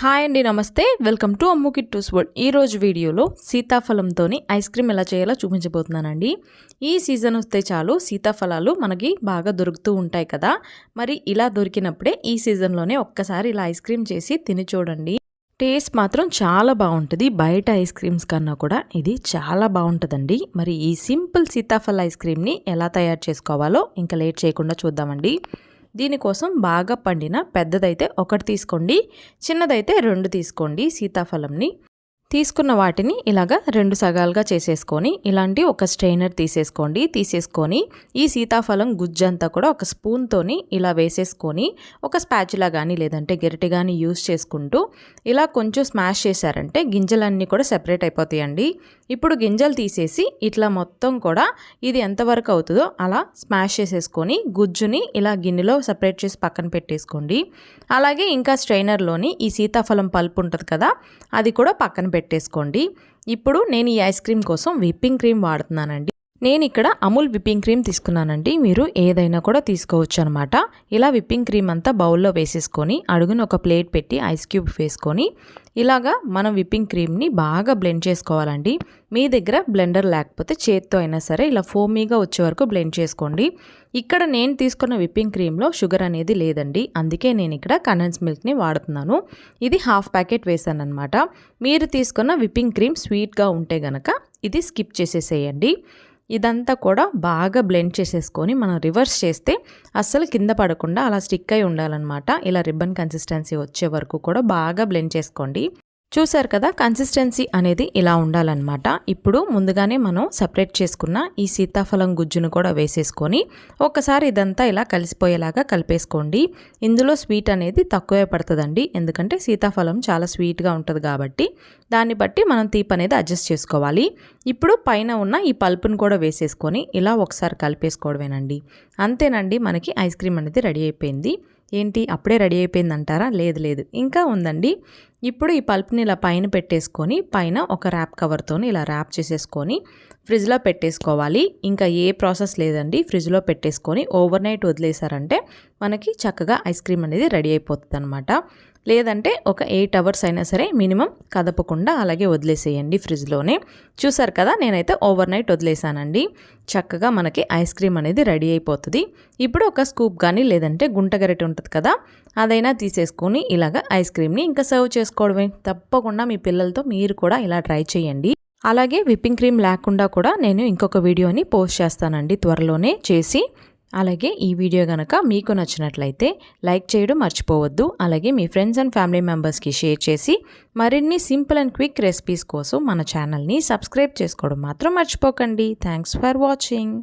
Hi అండి నమస్తే. Welcome to Ammu Kittu's world ఈరోజు వీడియోలో సీతాఫలంతో ఐస్ క్రీమ్ ఎలా చేయాలో చూపించబోతున్నానండి. ఈ సీజన్ వస్తే చాలు సీతాఫలాలు మనకి బాగా దొరుకుతూ ఉంటాయి కదా. మరి ఇలా దొరికినప్పుడే ఈ సీజన్లోనే ఒక్కసారి ఇలా ఐస్ క్రీమ్ చేసి తిని చూడండి. టేస్ట్ మాత్రం చాలా బాగుంటుంది. బయట ఐస్ క్రీమ్స్ కన్నా కూడా ఇది చాలా బాగుంటుందండి. మరి ఈ సింపుల్ సీతాఫల ఐస్ క్రీమ్ని ఎలా తయారు చేసుకోవాలో ఇంకా లేట్ చేయకుండా చూద్దామండి. దీనికోసం బాగా పండిన పెద్దదైతే ఒకటి తీసుకోండి చిన్నదైతే రెండు తీసుకోండి సీతాఫలంని. తీసుకున్న వాటిని ఇలాగా రెండు సగాలుగా చేసేసుకొని ఇలాంటి ఒక స్ట్రైనర్ తీసేసుకోండి. తీసేసుకొని ఈ సీతాఫలం గుజ్జంతా కూడా ఒక స్పూన్తోని ఇలా వేసేసుకొని ఒక స్పాచులా కానీ లేదంటే గెరిటి కానీ యూస్ చేసుకుంటూ ఇలా కొంచెం స్మాష్ చేశారంటే గింజలన్నీ కూడా సెపరేట్ అయిపోతాయండి. ఇప్పుడు గింజలు తీసేసి ఇట్లా మొత్తం కూడా ఇది ఎంతవరకు అవుతుందో అలా స్మాష్ చేసేసుకొని గుజ్జుని ఇలా గిన్నెలో సపరేట్ చేసి పక్కన పెట్టేసుకోండి. అలాగే ఇంకా స్ట్రైనర్లోని ఈ సీతాఫలం పల్పు ఉంటుంది కదా అది కూడా పక్కన పెట్టేసుకోండి. ఇప్పుడు నేను ఈ ఐస్ క్రీమ్ కోసం విప్పింగ్ క్రీమ్ వాడుతున్నానండి. నేను ఇక్కడ అమూల్ విప్పింగ్ క్రీమ్ తీసుకున్నానండి. మీరు ఏదైనా కూడా తీసుకోవచ్చు అనమాట ఇలా విప్పింగ్ క్రీమ్ అంతా బౌల్లో వేసేసుకొని అడుగున ఒక ప్లేట్ పెట్టి ఐస్ క్యూబ్ వేసుకొని ఇలాగా మనం విప్పింగ్ క్రీమ్ని బాగా బ్లెండ్ చేసుకోవాలండి. మీ దగ్గర బ్లెండర్ లేకపోతే చేత్తో అయినా సరే ఇలా ఫోమీగా వచ్చే వరకు బ్లెండ్ చేసుకోండి. ఇక్కడ నేను తీసుకున్న విప్పింగ్ క్రీమ్లో షుగర్ అనేది లేదండి. అందుకే నేను ఇక్కడ కండెన్స్ మిల్క్ని వాడుతున్నాను. ఇది హాఫ్ ప్యాకెట్ వేసాను అనమాట మీరు తీసుకున్న విప్పింగ్ క్రీమ్ స్వీట్గా ఉంటే గనక ఇది స్కిప్ చేసేసేయండి. ఇదంతా కూడా బాగా బ్లెండ్ చేసేసుకొని మనం రివర్స్ చేస్తే అస్సలు కింద పడకుండా అలా స్టిక్ అయి ఉండాలన్నమాట. ఇలా రిబ్బన్ కన్సిస్టెన్సీ వచ్చే వరకు కూడా బాగా బ్లెండ్ చేసుకోండి. చూసారు కదా కన్సిస్టెన్సీ అనేది ఇలా ఉండాలన్నమాట. ఇప్పుడు ముందుగానే మనం సపరేట్ చేసుకున్న ఈ సీతాఫలం గుజ్జును కూడా వేసేసుకొని ఒకసారి ఇదంతా ఇలా కలిసిపోయేలాగా కలిపేసుకోండి. ఇందులో స్వీట్ అనేది తక్కువే పడుతుందండి. ఎందుకంటే సీతాఫలం చాలా స్వీట్గా ఉంటుంది కాబట్టి దాన్ని బట్టి మనం తీపి అనేది అడ్జస్ట్ చేసుకోవాలి. ఇప్పుడు పైన ఉన్న ఈ పల్పును కూడా వేసేసుకొని ఇలా ఒకసారి కలిపేసుకోవడమేనండి. అంతేనండి మనకి ఐస్ క్రీమ్ అనేది రెడీ అయిపోయింది. ఏంటి? అప్పుడే రెడీ అయిపోయింది అంటారా లేదు లేదు. ఇంకా ఉందండి. ఇప్పుడు ఈ పల్ప్ని ఇలా పైన పెట్టేసుకొని పైన ఒక ర్యాప్ కవర్తో ఇలా ర్యాప్ చేసేసుకొని ఫ్రిడ్జ్లో పెట్టేసుకోవాలి. ఇంకా ఏ ప్రాసెస్ లేదండి. ఫ్రిడ్జ్లో పెట్టేసుకొని ఓవర్ నైట్ వదిలేసారంటే మనకి చక్కగా ఐస్ క్రీమ్ అనేది రెడీ అయిపోతుంది అనమాట లేదంటే ఒక ఎయిట్ అవర్స్ అయినా సరే మినిమం కదపకుండా అలాగే వదిలేసేయండి ఫ్రిడ్జ్లోనే. చూసారు కదా నేనైతే ఓవర్ నైట్ వదిలేసానండి. చక్కగా మనకి ఐస్ క్రీమ్ అనేది రెడీ అయిపోతుంది. ఇప్పుడు ఒక స్కూప్ కానీ లేదంటే గుంట గరిటె ఉంటుంది కదా అదైనా తీసేసుకొని ఇలాగ ఐస్ క్రీమ్ని ఇంకా సర్వ్ చేసుకోవడమే. తప్పకుండా మీ పిల్లలతో మీరు కూడా ఇలా ట్రై చేయండి. అలాగే విప్పింగ్ క్రీమ్ లేకుండా కూడా నేను ఇంకొక వీడియోని పోస్ట్ చేస్తానండి త్వరలోనే చేసి. అలాగే ఈ వీడియో కనుక మీకు నచ్చినట్లయితే లైక్ చేయడం మర్చిపోవద్దు. అలాగే మీ ఫ్రెండ్స్ అండ్ ఫ్యామిలీ మెంబర్స్కి షేర్ చేసి మరిన్ని సింపుల్ అండ్ క్విక్ రెసిపీస్ కోసం మన ఛానల్ని సబ్స్క్రైబ్ చేసుకోవడం మాత్రం మర్చిపోకండి. Thanks for watching.